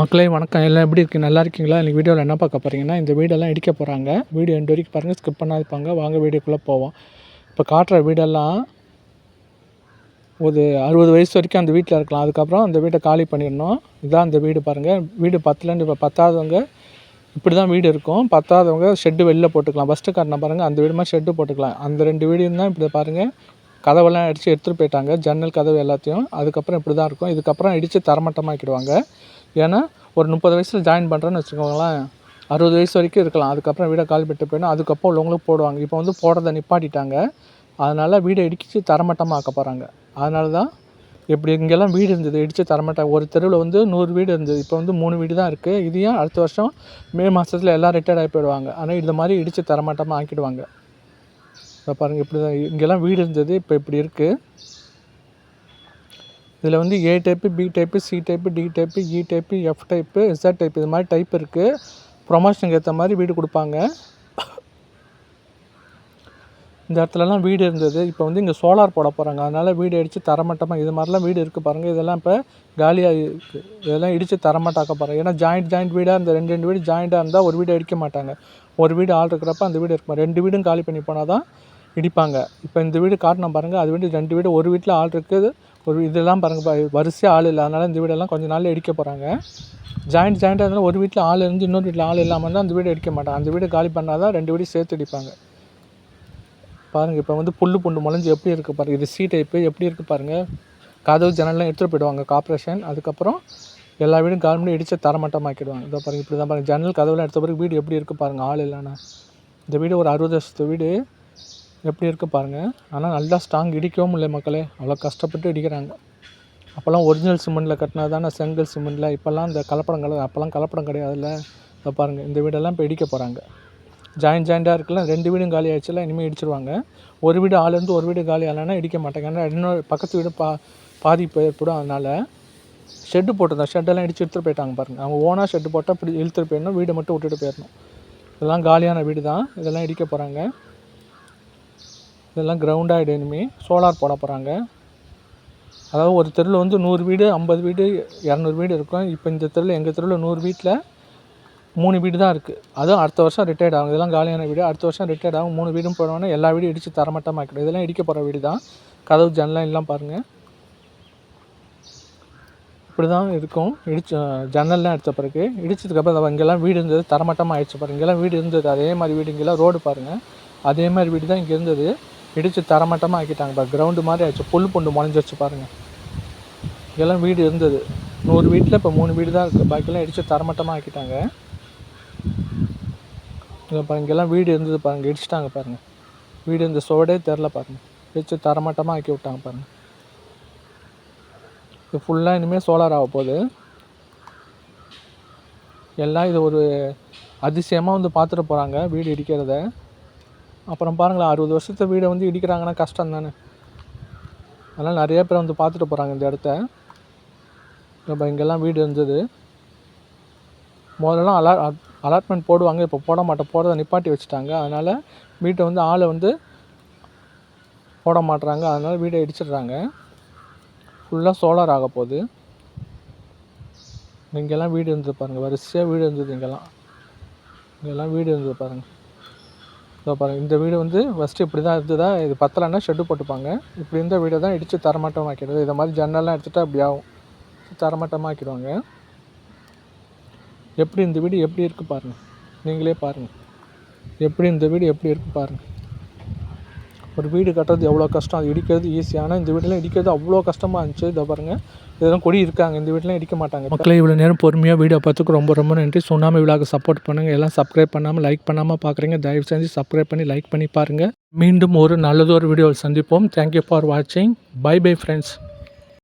மக்களே வணக்கம். எல்லாம் எப்படி இருக்குது நல்லா இருக்கீங்களா? எனக்கு வீடியோவில் என்ன பார்க்க போகிறீங்கன்னா இந்த வீடெல்லாம் இடிக்க போகிறாங்க வீடியோ ரெண்டு வரைக்கும் பாருங்கள் ஸ்கிப் பண்ணாதுப்பாங்க வாங்க வீடியோக்குள்ளே போவோம். இப்போ காட்டுற வீடெல்லாம் ஒரு அறுபது வயசு வரைக்கும் அந்த வீட்டில் இருக்கலாம். அதுக்கப்புறம் அந்த வீட்டை காலி பண்ணிடணும். இதுதான் அந்த வீடு பாருங்கள் வீடு பத்துலேருந்து இப்போ பத்தாதவங்க இப்படி தான் வீடு இருக்கும். பத்தாதவங்க ஷெட்டு வெளில போட்டுக்கலாம். ஃபஸ்ட்டு காட்டின பாருங்கள் அந்த வீடு மாதிரி ஷெட்டு போட்டுக்கலாம். அந்த ரெண்டு வீடு தான் இப்படி பாருங்கள் கதவெல்லாம் அடித்து எடுத்துகிட்டு போயிட்டாங்க. ஜன்னல் கதவு எல்லாத்தையும். அதுக்கப்புறம் இப்படி தான் இருக்கும். இதுக்கப்புறம் இடித்து தரமட்டமாக்கிடுவாங்க. ஏன்னா ஒரு முப்பது வயசில் ஜாயின் பண்ணுறேன்னு வச்சுக்கோங்களேன். அறுபது வயசு வரைக்கும் இருக்கலாம். அதுக்கப்புறம் வீடை கால் விட்டு போயிடும் அதுக்கப்புறம் உள்ளவங்களும் போடுவாங்க. இப்போ வந்து போடுறத நிப்பாட்டிட்டாங்க. அதனால் வீடை இடிச்சு தரமட்டமாக ஆக்க போகிறாங்க அதனால தான் இப்படி இங்கெல்லாம் வீடு இருந்தது. இடித்து தரமாட்டாங்க ஒரு தெருவில் வந்து நூறு வீடு இருந்தது. இப்போ வந்து மூணு வீடு தான் இருக்குது இதையும் அடுத்த வருஷம் மே மாதத்தில் எல்லாம் ரிட்டையர்ட் ஆகி போயிடுவாங்க. ஆனால் இந்த மாதிரி இடித்து தரமாட்டமாக ஆக்கிடுவாங்க. இப்போ பாருங்கள் இப்படி தான் இங்கெல்லாம் வீடு இருந்தது. இப்போ இப்படி இருக்குது இதில் வந்து A type B type C type D type E type F type Z type இது மாதிரி டைப் இருக்குது ப்ரொமோஷனுக்கு ஏற்ற மாதிரி வீடு கொடுப்பாங்க. இந்த இடத்துலலாம் வீடு இருந்தது. இப்போ வந்து இங்கே சோலார் போட போகிறாங்க அதனால் வீடு அடித்து தரமட்டமாக இது மாதிரிலாம் வீடு இருக்குது பாருங்கள் இதெல்லாம் இப்போ காலியாக இருக்குது இதெல்லாம் இடித்து தரமட்டாக்க போகிறாங்க ஏன்னா ஜாயிண்ட் ஜாயிண்ட் வீடாக இந்த ரெண்டு ரெண்டு வீடு ஜாயிண்ட்டாக இருந்தால் ஒரு வீடு அடிக்க மாட்டாங்க. ஒரு வீடு ஆள் இருக்கிறப்ப அந்த வீடு இருக்குமா? ரெண்டு வீடும் காலி பண்ணி போனால் தான் இடிப்பாங்க. இப்போ இந்த வீடு காட்டணும் பாருங்கள் அது வீடு ரெண்டு வீடு. ஒரு வீட்டில் ஆள் இருக்குது. ஒரு இதெல்லாம் பாருங்கள் வரிசையாக ஆள் இல்லை. அதனால் இந்த வீடெல்லாம் கொஞ்சம் நாளில் இடிக்க போகிறாங்க ஜாயிண்ட் ஜாயிண்ட்டாக இருந்தால் ஒரு வீட்டில் ஆள் இருந்து இன்னொரு வீட்டில் ஆள் இல்லாமல் தான் அந்த வீடு இடிக்க மாட்டாங்க. அந்த வீடு காலி பண்ணால் தான் ரெண்டு வீடு சேர்த்து இடிப்பாங்க. பாருங்கள் இப்போ வந்து புல் புண்டு முளைஞ்சி எப்படி இருக்குது பாருங்கள் இது சி டைப்பு எப்படி இருக்குது பாருங்கள் கதவு ஜன்னல்லாம் எடுத்துகிட்டு போயிடுவாங்க கார்ப்பரேஷன் அதுக்கப்புறம் எல்லா வீடும் கால் பண்ணி இடித்து தரமட்டமாக்கிடுவாங்க. இதோ பாருங்கள் இப்படி தான் பாருங்கள் ஜன்னல் கதவுலாம் எடுத்த பிறகு வீடு எப்படி இருக்குது பாருங்கள் ஆள் இல்லைன்னா. இந்த வீடு ஒரு அறுபது வருஷத்து வீடு. எப்படி இருக்குது பாருங்கள் ஆனால் நல்லா ஸ்ட்ராங் இடிக்கவும் இல்லை மக்களே. அவ்வளோ கஷ்டப்பட்டு இடிக்கிறாங்க. அப்போல்லாம் ஒரிஜினல் சிமெண்ட்டில் கட்டினா தானே செங்கல் சிமெண்ட்டில் இப்போல்லாம் இந்த கலப்படம் கிடையாது அப்போல்லாம் கலப்படம் கிடையாதுல்ல. இதை பாருங்கள் இந்த வீடெல்லாம் இப்போ இடிக்க போகிறாங்க ஜாயின் ஜாயிண்டாக இருக்குல்ல ரெண்டு வீடும் காலி ஆயிடுச்சுல இனிமேல் இடிச்சிருவாங்க. ஒரு வீடு ஆளுந்து ஒரு வீடு காலி ஆகலைன்னா இடிக்க மாட்டாங்க. ஏன்னா இன்னொரு பக்கத்து வீடு பா பாதிப்பு ஏற்படும் அதனால் ஷெட்டு போட்டிருந்தோம். ஷெட்டெல்லாம் இடிச்சு எடுத்துகிட்டு போயிட்டாங்க பாருங்கள் அவங்க ஓனாக ஷெட்டு போட்டால் இப்படி இழுத்துட்டு போயிடணும். வீடு மட்டும் விட்டுட்டு போயிடணும். இதெல்லாம் காலியான வீடு தான் இதெல்லாம் இடிக்க போகிறாங்க இதெல்லாம் கிரவுண்ட் ஆகிடும் சோலார் போட போகிறாங்க அதாவது ஒரு தெருவில் வந்து நூறு வீடு ஐம்பது வீடு இரநூறு வீடு இருக்கும். இப்போ இந்த தெருவில் எங்கள் தெருவில் நூறு வீட்டில் மூணு வீடு தான் இருக்குது அதுவும் அடுத்த வருஷம் ரிட்டையர்ட் ஆகும். இதெல்லாம் காலியான வீடு. அடுத்த வருஷம் ரிட்டையர்ட் ஆகும். மூணு வீடும் போனோன்னா எல்லா வீடும் இடித்து தரமட்டமாக ஆக்கிடும். இதெல்லாம் இடிக்க போகிற வீடு தான். கதவு ஜன்னலாம் எல்லாம் பாருங்கள் இப்படி தான் இருக்கும். இடிச்சு ஜன்னல்லாம் எடுத்த பிறகு இடிச்சதுக்கப்புறம் இங்கெல்லாம் வீடு இருந்தது தரமட்டமாக ஆயிடுச்சு பாருங்கள் இங்கெல்லாம் வீடு இருந்தது. அதே மாதிரி வீடு இங்கெல்லாம் ரோடு பாருங்கள் அதே மாதிரி வீடு தான் இங்கே இருந்தது. இடித்து தரமட்டமாக ஆக்கிட்டாங்க. இப்போ கிரவுண்டு மாதிரி ஆயிடுச்சு புல் புண்டு முளைஞ்சிருச்சு பாருங்கள் இங்கெல்லாம் வீடு இருந்தது. நூறு வீட்டில் இப்போ மூணு வீடு தான் இருக்குது பாக்கியெல்லாம் இடித்து தரமட்டமாக ஆக்கிட்டாங்க. இப்போ இங்கெல்லாம் வீடு இருந்தது பாருங்கள் இடிச்சிட்டாங்க பாருங்கள் வீடு இருந்த சுவடே தெரில பாருங்கள் இடித்து தரமட்டமாக ஆக்கி விட்டாங்க பாருங்கள் இது ஃபுல்லாக இனிமேல் சோலார் ஆக போகுது. எல்லாம் இது ஒரு அதிசயமாக வந்து பார்த்துட்டு போகிறாங்க வீடு இடிக்கிறத. அப்புறம் பாருங்களேன் அறுபது வருஷத்து வீடை வந்து இடிக்கிறாங்கன்னா கஷ்டம் தானே. அதனால் நிறைய பேர் வந்து பார்த்துட்டு போகிறாங்க இந்த இடத்த. இப்போ இங்கெல்லாம் வீடு இருந்தது. முதல்லலாம் அலா அலாட்மெண்ட் போடுவாங்க இப்போ போட மாட்டேன் போடுறத நிப்பாட்டி வச்சுட்டாங்க. அதனால் வீட்டை வந்து ஆளை வந்து போட மாட்டுறாங்க அதனால் வீடை இடிச்சிடுறாங்க. ஃபுல்லாக சோலார் ஆக போகுது. இங்கெல்லாம் வீடு இருந்தது பாருங்கள் வரிசையாக வீடு இருந்தது இங்கெல்லாம். இங்கெல்லாம் வீடு இருந்தது பாருங்கள் இதோ பாருங்கள் இந்த வீடு வந்து ஃபஸ்ட்டு இப்படி தான் இருந்ததா இது பத்தலைன்னா ஷெட்டு போட்டுப்பாங்க. இப்படி இருந்த வீடை தான் இடித்து தரமட்டமாக ஆக்கிடுது இதை மாதிரி ஜன்னல்லாம் எடுத்துகிட்டா அப்படி ஆகும். தரமட்டமாக ஆக்கிடுவாங்க எப்படி இந்த வீடு எப்படி இருக்குது பாருங்கள் நீங்களே பாருங்கள் எப்படி இந்த வீடு எப்படி இருக்குது பாருங்கள் ஒரு வீடு கட்டுறது எவ்வளோ கஷ்டம் அது இடிக்கிறது ஈஸி ஆனால் இந்த வீடெல்லாம் இடிக்கிறது அவ்வளோ கஷ்டமாக இருந்துச்சு. இதை பாருங்கள் இதெல்லாம் கொடி இருக்காங்க. இந்த வீட்டிலாம் இடிக்க மாட்டாங்க. மக்களே இவ்வளோ நேரம் பொறுமையாக வீடியோ பார்த்துக்கு ரொம்ப ரொம்ப நன்றி. சுனாமி விழாவுக்கு சப்போர்ட் பண்ணுங்கள் எல்லாம் சப்ஸ்கிரைப் பண்ணாமல் லைக் பண்ணாமல் பார்க்குறீங்க தயவு செஞ்சு சப்ஸ்கிரைப் பண்ணி லைக் பண்ணி பாருங்கள் மீண்டும் ஒரு நல்லதொரு வீடியோவில் சந்திப்போம். தேங்க்யூ ஃபார் வாட்சிங் பை பை ஃப்ரெண்ட்ஸ்